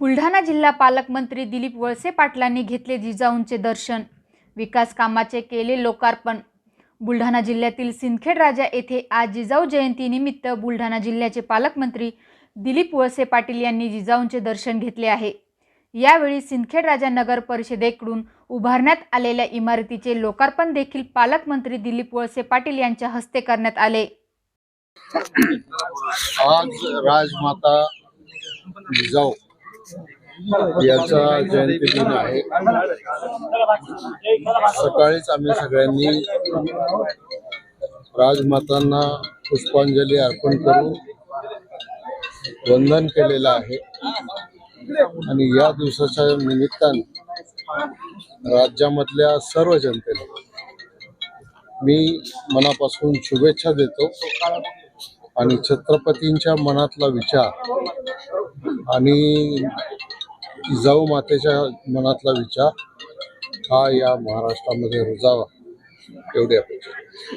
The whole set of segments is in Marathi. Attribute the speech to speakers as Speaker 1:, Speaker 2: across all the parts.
Speaker 1: बुलढाणा जिल्हा पालकमंत्री दिलीप वळसे पाटलांनी घेतले जिजाऊंचे दर्शन. विकास कामाचे केले लोकार्पण. बुलढाणा जिल्ह्यातील सिंदखेड राजा येथे आज जिजाऊ जयंतीनिमित्त बुलढाणा जिल्ह्याचे पालकमंत्री दिलीप वळसे पाटील यांनी जिजाऊंचे दर्शन घेतले आहे. यावेळी सिंदखेड राजा नगर परिषदेकडून उभारण्यात आलेल्या इमारतीचे लोकार्पण देखील पालकमंत्री दिलीप वळसे पाटील यांच्या हस्ते करण्यात आले.
Speaker 2: आज राजमाता जिजाऊ याचा जयंती दिन आहे. सकाळीच आम्ही सगळ्यांनी राजमातांना पुष्पांजली अर्पण करून वंदन केलेलं आहे. आणि या दिवसाच्या निमित्ताने राज्यामधल्या सर्व जनतेला मी मनापासून शुभेच्छा देतो. आणि छत्रपतींच्या मनातला विचार आणि जिजाऊ मातेच्या मनातला विचार हा या महाराष्ट्रामध्ये रुजावा. एवढी अपेक्षा.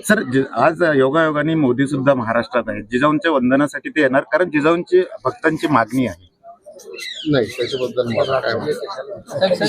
Speaker 3: सर जि- आज योगायोगाने मोदी सुद्धा महाराष्ट्रात आहेत. जिजाऊंच्या वंदनासाठी ते येणार कारण जिजाऊंची भक्तांची मागणी आहे.
Speaker 2: नाही त्याच्याबद्दल मला काय